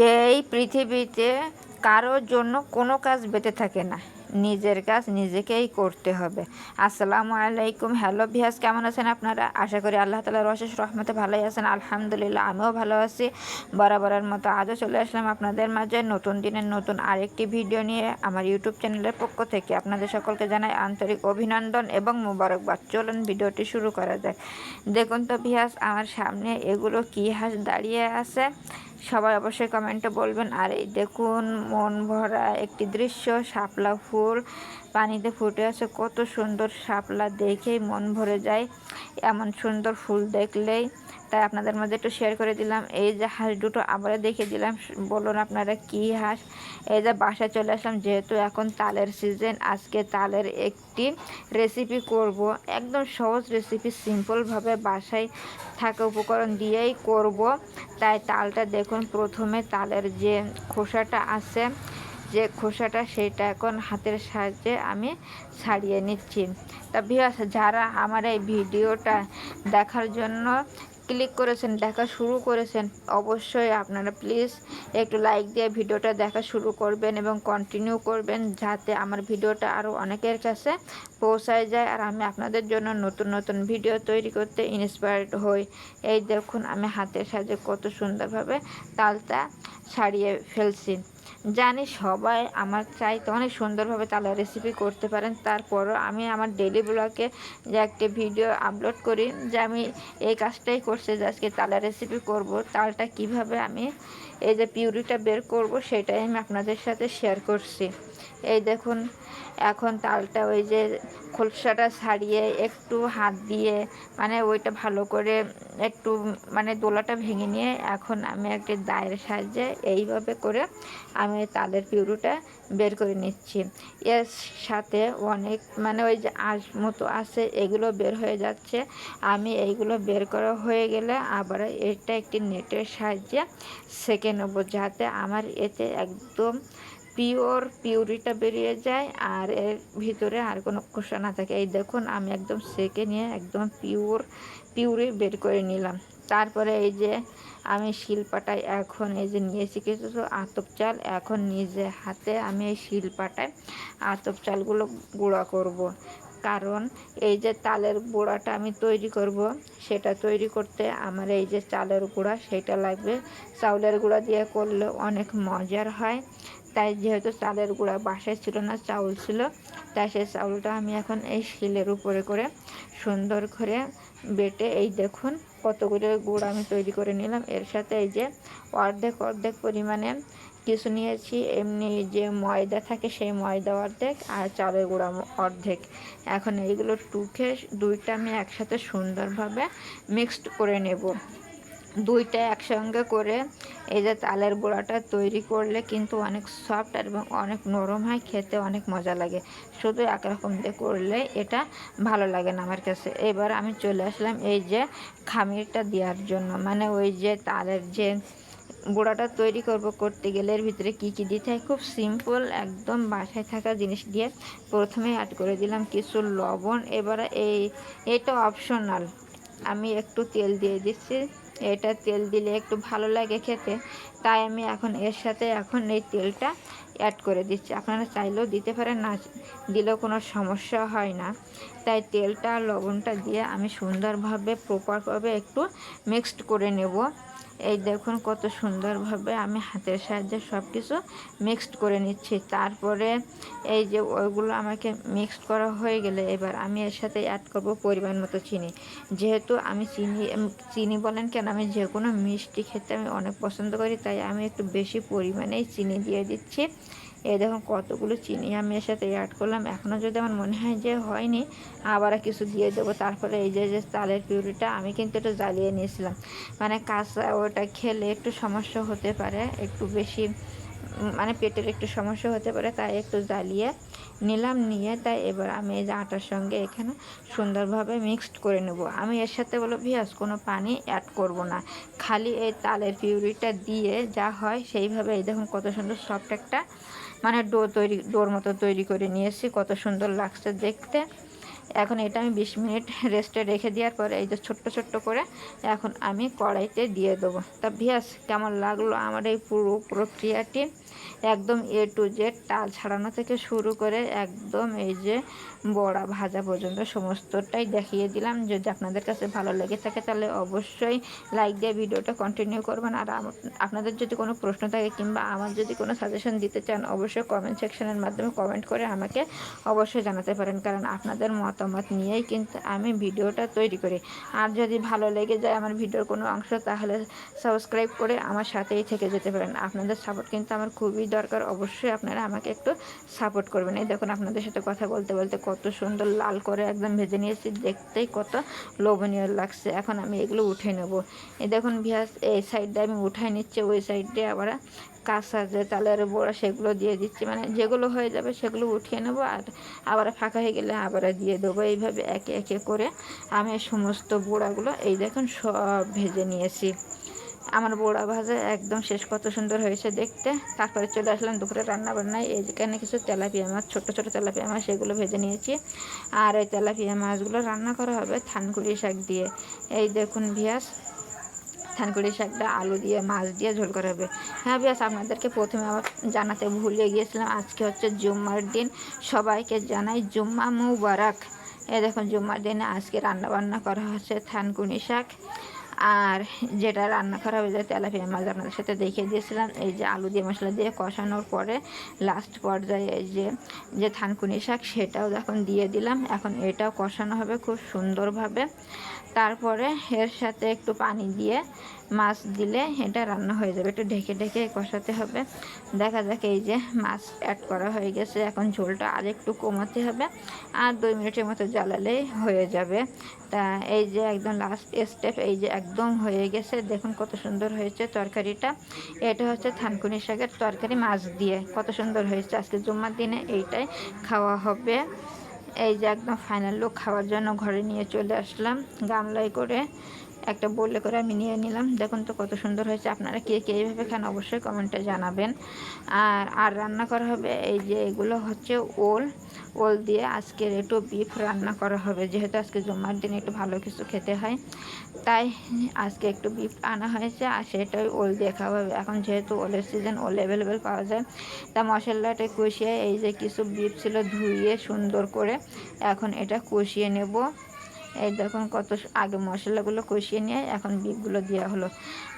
এই পৃথিবীতে কারোর জন্য কোনো কাজ বেঁচে থাকে না। নিজের কাজ নিজেকেই করতে হবে। আসসালামু আলাইকুম। হ্যালো ভিয়াস, কেমন আছেন আপনারা? আশা করি আল্লাহ তালার অশেষ রহমতে ভালোই আছেন। আলহামদুলিল্লাহ, আমিও ভালো আছি। বরাবরের মতো আজও চলে আসলাম আপনাদের মাঝে নতুন দিনের নতুন আরেকটি ভিডিও নিয়ে। আমার ইউটিউব চ্যানেলের পক্ষ থেকে আপনাদের সকলকে জানাই আন্তরিক অভিনন্দন এবং মুবারকবাদ। চলুন ভিডিওটি শুরু করা যায় দেখুন তো ভিয়াস, আমার সামনে এগুলো কী হাঁস দাঁড়িয়ে আছে। সবাই অবশ্যই কমেন্টে বলবেন। আর এই দেখুন, মন ভরা একটি দৃশ্য, শাপলা ফুল। পানিতে ফুটে আছে, কত সুন্দর শাপলা দেখেই মন ভরে যায়। এমন সুন্দর ফুল দেখলেই তাই আপনাদের মধ্যে একটু শেয়ার করে দিলাম। এই যে হাঁস দুটো আবার দেখে দিলাম। বলুন আপনারা কি হাঁস? এই যে বাসায় চলে আসলাম, যেহেতু এখন তালের সিজন আজকে তালের একটি রেসিপি করব। একদম সহজ রেসিপি সিম্পলভাবে বাসায় থাকা উপকরণ দিয়েই করব। তাই তালটা দেখুন, প্রথমে তালের যে খোসাটা আছে, যে খোসাটা সেটা এখন হাতের সাহায্যে আমি ছাড়িয়ে নিচ্ছি। তা ভিউয়ার্স যারা আমার এই ভিডিওটা দেখার জন্য ক্লিক করেছেন, দেখা শুরু করেছেন, অবশ্যই আপনারা প্লিজ একটু লাইক দিয়ে ভিডিওটা দেখা শুরু করবেন এবং কন্টিনিউ করবেন যাতে আমার ভিডিওটা আরও অনেকের কাছে পৌঁছায় যায় আর আমি আপনাদের জন্য নতুন নতুন ভিডিও তৈরি করতে ইন্সপায়ার্ড হই। এই দেখুন আমি হাতের সাহায্যে কত সুন্দরভাবে তালটা ছাড়িয়ে ফেলছি। জানি সবাই আমার চাইতে অনেক সুন্দরভাবে তালের রেসিপি করতে পারেন। তারপরও আমি আমার ডেলি ব্লগে যে একটি ভিডিও আপলোড করি, যে আমি এই কাজটাই করছি যে আজকে তালের রেসিপি করব, তালটা কীভাবে আমি এই যে পিউরিটা বের করব, সেটাই আমি আপনাদের সাথে শেয়ার করছি। এই দেখুন, এখন তালটা ওই যে খোলসাটা ছাড়িয়ে একটু হাত দিয়ে মানে ওইটা ভালো করে একটু মানে দোলাটা ভেঙে নিয়ে এখন আমি একটি দায়ের সাহায্যে এইভাবে করে আমি তালের পিউরুটা বের করে নিচ্ছি। এর সাথে অনেক মানে ওই যে আঁশ মতো আছে, এগুলো বের হয়ে যাচ্ছে। আমি এইগুলো বের করা হয়ে গেলে আবার এটা একটি নেটের সাহায্যে সেকে নেব, যাতে আমার এতে একদম পিওর পিউরিটা বেরিয়ে যায় আর এর ভিতরে আর কোনো খোসা না থাকে। এই দেখুন, আমি একদম সেকে নিয়ে একদম পিওর পিউরি বের করে নিলাম। তারপরে এই যে আমি শিলপাটায় এখন এই যে নিয়েছি কিছু আতপ চাল এখন নিজে হাতে আমি এই শিলপাটায় আতপ চালগুলো গুঁড়া করব। কারণ এই যে তালের গুঁড়াটা আমি তৈরি করব, সেটা তৈরি করতে আমার এই যে চালের গুঁড়া, সেটা লাগবে। চাউলের গুঁড়া দিয়ে করলে অনেক মজার হয়। তাই যেহেতু চালের গুঁড়া বাসায় ছিল না, চাউল ছিল, তাই সেই চাউলটা আমি এখন এই শিলের উপরে করে সুন্দর করে বেটে এই দেখুন কতগুলো গুড় আমি তৈরি করে নিলাম। এর সাথে এই যে অর্ধেক অর্ধেক পরিমাণে কিছু নিয়েছি, এমনি যে ময়দা থাকে সেই ময়দা অর্ধেক আর চালের গুঁড়া অর্ধেক। এখন এইগুলো টুকে দুইটা আমি একসাথে সুন্দরভাবে মিক্সড করে নেব। দুইটা একসঙ্গে করে এই যে তালের গুঁড়াটা তৈরি করলে কিন্তু অনেক সফট এবং অনেক নরম হয়, খেতে অনেক মজা লাগে। শুধু একরকম দিয়ে করলে এটা ভালো লাগে না আমার কাছে। এবার আমি চলে আসলাম এই যে খামিরটা দেওয়ার জন্য। মানে ওই যে তালের যে গুঁড়াটা তৈরি করব করতে গেলে এর ভিতরে কী কী দিতে হয়? খুব সিম্পল একদম বাসায় থাকা জিনিস দিয়ে প্রথমে অ্যাড করে দিলাম কিছু লবণ। এবারে এই, এটা অপশনাল আমি একটু তেল দিয়ে দিচ্ছি। এটা তেল দিলে একটু ভালো লাগে খেতে। তাই আমি এখন এর সাথে এখন এই তেলটা অ্যাড করে দিচ্ছি। আপনারা চাইলেও দিতে পারেন, না দিলেও কোনো সমস্যা হয় না। তাই তেলটা, লবণটা দিয়ে আমি সুন্দরভাবে প্রপারভাবে একটু মিক্সড করে নেব। এই দেখুন কত সুন্দরভাবে আমি হাতের সাহায্যে সব কিছু মিক্সড করে নিচ্ছি। তারপরে এই যে ওইগুলো আমাকে মিক্সড করা হয়ে গেলে এবার আমি এর সাথে অ্যাড করব পরিমাণ মতো চিনি। যেহেতু আমি চিনি চিনি বলেন কেন, আমি যে কোনো মিষ্টি খেতে আমি অনেক পছন্দ করি, তাই আমি একটু বেশি পরিমাণেই চিনি দিয়ে দিচ্ছি। এই দেখুন কতগুলো চিনি আমি এর সাথে অ্যাড করলাম। এখনও যদি আমার মনে হয় যে হয়নি, আবার কিছু দিয়ে দেবো। তারপরে এই যে যে পিউরিটা, আমি কিন্তু এটা জ্বালিয়ে নিয়েছিলাম। মানে কাঁচা ওটা খেলে একটু সমস্যা হতে পারে, একটু বেশি মানে পেটের একটু সমস্যা হতে পারে, তাই একটু জ্বালিয়ে নিলাম, নিয়ে তাই এবার আমি এই যে আটার সঙ্গে এখানে সুন্দরভাবে মিক্সড করে নেব। আমি এর সাথে বলো ভিয়াস, কোনো পানি অ্যাড করব না। খালি এই তালের পিউরিটা দিয়ে যা হয় সেইভাবে এই দেখুন কত সুন্দর সফট একটা মানে ডো তৈরি ডোর মতো তৈরি করে নিয়েছি কত সুন্দর লাগছে দেখতে। এখন এটা আমি বিশ মিনিট রেস্টে রেখে দেওয়ার পরে এই যে ছোট্ট ছোট্ট করে এখন আমি কড়াইতে দিয়ে দেবো। তা ভিয়াস, কেমন লাগল আমার এই পুরো প্রক্রিয়াটি? একদম এ টু জেড টাল ছাড়ানো থেকে শুরু করে একদম এই যে বড়া ভাজা পর্যন্ত সমস্তটাই দেখিয়ে দিলাম। যদি আপনাদের কাছে ভালো লেগে থাকে তাহলে অবশ্যই লাইক দিয়ে ভিডিওটা কন্টিনিউ করবেন। আর আপনাদের যদি কোনো প্রশ্ন থাকে কিংবা আমার যদি কোনো সাজেশন দিতে চান, অবশ্যই কমেন্ট সেকশনের মাধ্যমে কমেন্ট করে আমাকে অবশ্যই জানাতে পারেন। কারণ আপনাদের মতামত নিয়েই কিন্তু আমি ভিডিওটা তৈরি করি। আর যদি ভালো লেগে যায় আমার ভিডিওর কোনো অংশ, তাহলে সাবস্ক্রাইব করে আমার সাথেই থেকে যেতে পারেন। আপনাদের সাপোর্ট কিন্তু আমার খুবই দরকার। অবশ্যই আপনারা আমাকে একটু সাপোর্ট করবেন। এই দেখুন, আপনাদের সাথে কথা বলতে বলতে কত সুন্দর লাল করে একদম ভেজে নিয়েছি। দেখতেই কত লোভনীয় লাগছে। এখন আমি এগুলো উঠে নেব। এই দেখুন, ভিয়াস, এই সাইডটা আমি উঠাই নিচ্ছি। ওই সাইডে আবার কাঁচা যে তালের বড়া সেগুলো দিয়ে দিচ্ছি। মানে যেগুলো হয়ে যাবে সেগুলো উঠিয়ে নেব আর আবার ফাঁকা হয়ে গেলে আবার দিয়ে দেবো। এইভাবে একে একে করে আমি সমস্ত বড়াগুলো এই দেখুন সব ভেজে নিয়েছি। আমার বড়া ভাজা একদম শেষ, কত সুন্দর হয়েছে দেখতে। তারপরে চলে আসলাম দুপুরে রান্না বান্নায় এইখানে কিছু তেলাপিয়া মাছ, ছোটো ছোটো তেলাপিয়া মাছ, সেগুলো ভেজে নিয়েছি। আর এই তেলাপিয়া মাছগুলো রান্না করা হবে থানকুড়ি শাক দিয়ে। এই দেখুন ভিয়াস থানকুড়ি শাকটা আলু দিয়ে, মাছ দিয়ে ঝোল করা হবে। হ্যাঁ বিয়াস, আপনাদেরকে প্রথমে আমার জানাতে ভুলে গিয়েছিলাম, আজকে হচ্ছে জুম্মার দিন। সবাইকে জানাই জুম্মা মুবারক। এ দেখুন, জুম্মার দিনে আজকে রান্না বান্না করা হচ্ছে থানকুনি শাক। আর যেটা রান্না করা হয়ে যায় তেলাপিয়া মাছ আপনাদের সাথে দেখিয়ে দিয়েছিলাম। এই যে আলু দিয়ে মশলা দিয়ে কষানোর পরে লাস্ট পর্যায়ে যে যে থানকুনি শাক, সেটাও যখন দিয়ে দিলাম। এখন এটাও কষানো হবে খুব সুন্দরভাবে। তারপরে এর সাথে একটু পানি দিয়ে মাছ দিলে এটা রান্না হয়ে যাবে। একটু ঢেকে ঢেকে কষাতে হবে। দেখা যাক এই যে মাছ অ্যাড করা হয়ে গেছে। এখন ঝোলটা আর একটু কমাতে হবে আর দুই মিনিটের মতো জ্বালালেই হয়ে যাবে। তা এই যে একদম লাস্ট স্টেপ এই যে একদম হয়ে গেছে। দেখুন কত সুন্দর হয়েছে তরকারিটা। এটা হচ্ছে থানকুনি শাকের তরকারি মাছ দিয়ে। কত সুন্দর হয়েছে। আজকে জুম্মার দিনে এইটাই খাওয়া হবে। এই যে একদম ফাইনাল লোক খাওয়ার জন্য ঘরে নিয়ে চলে আসলাম। গামলায় করে একটা বললে করে আমি নিয়ে নিলাম। দেখুন তো কত সুন্দর হয়েছে। আপনারা কে কে এইভাবে খান অবশ্যই কমেন্টে জানাবেন। আর আর রান্না করা হবে এই যে এগুলো হচ্ছে ওল। ওল দিয়ে আজকের একটু বিফ রান্না করা হবে। যেহেতু আজকে জুম্মার দিন, একটু ভালো কিছু খেতে হয়। তাই আজকে একটু বিফ আনা হয়েছে আর সেটাই ওল দিয়ে খাওয়া হবে। এখন যেহেতু ওলের সিজন ওল অ্যাভেলেবেল পাওয়া যায়। তা মশলাটা কষিয়ে এই যে কিছু বিফ ছিল ধুইয়ে সুন্দর করে এখন এটা কষিয়ে নেব। এই দেখুন কত আগে মশলাগুলো কষিয়ে নিয়ে এখন বিগুলো দেওয়া হলো।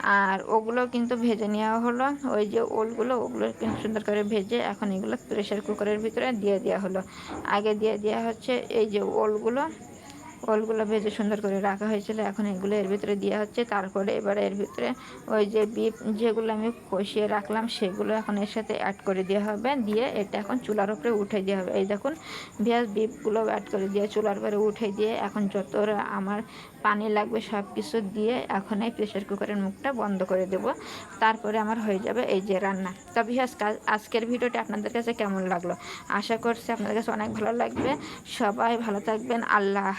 আর ওগুলো কিন্তু ভেজে নেওয়া হলো। ওই যে ওলগুলো, ওগুলো কিন্তু সুন্দর করে ভেজে এখন এগুলো প্রেশার কুকারের ভিতরে দিয়ে দেওয়া হলো। আগে দিয়ে দেওয়া হচ্ছে এই যে ওলগুলো। ওলগুলো ভেজে সুন্দর করে রাখা হয়েছিল। এখন এগুলো এর ভিতরে দেওয়া হচ্ছে। তারপরে এবার এর ভিতরে ওই যে বিপ যেগুলো আমি কষিয়ে রাখলাম, সেগুলো এখন এর সাথে অ্যাড করে দেওয়া হবে। দিয়ে এটা এখন চুলার উপরে উঠে দেওয়া হবে। এই দেখুন, পেঁয়াজ বিপগুলো অ্যাড করে দিয়ে চুলার উপরে উঠে দিয়ে এখন যত আমার পানি লাগবে সব কিছু দিয়ে এখন এই প্রেশার কুকারের মুখটা বন্ধ করে দেব। তারপরে আমার হয়ে যাবে এই যে রান্না। তবে আজকের ভিডিওটা আপনাদের কাছে কেমন লাগল? আশা করছি আপনাদের কাছে অনেক ভালো লাগবে। সবাই ভালো থাকবেন। আল্লাহ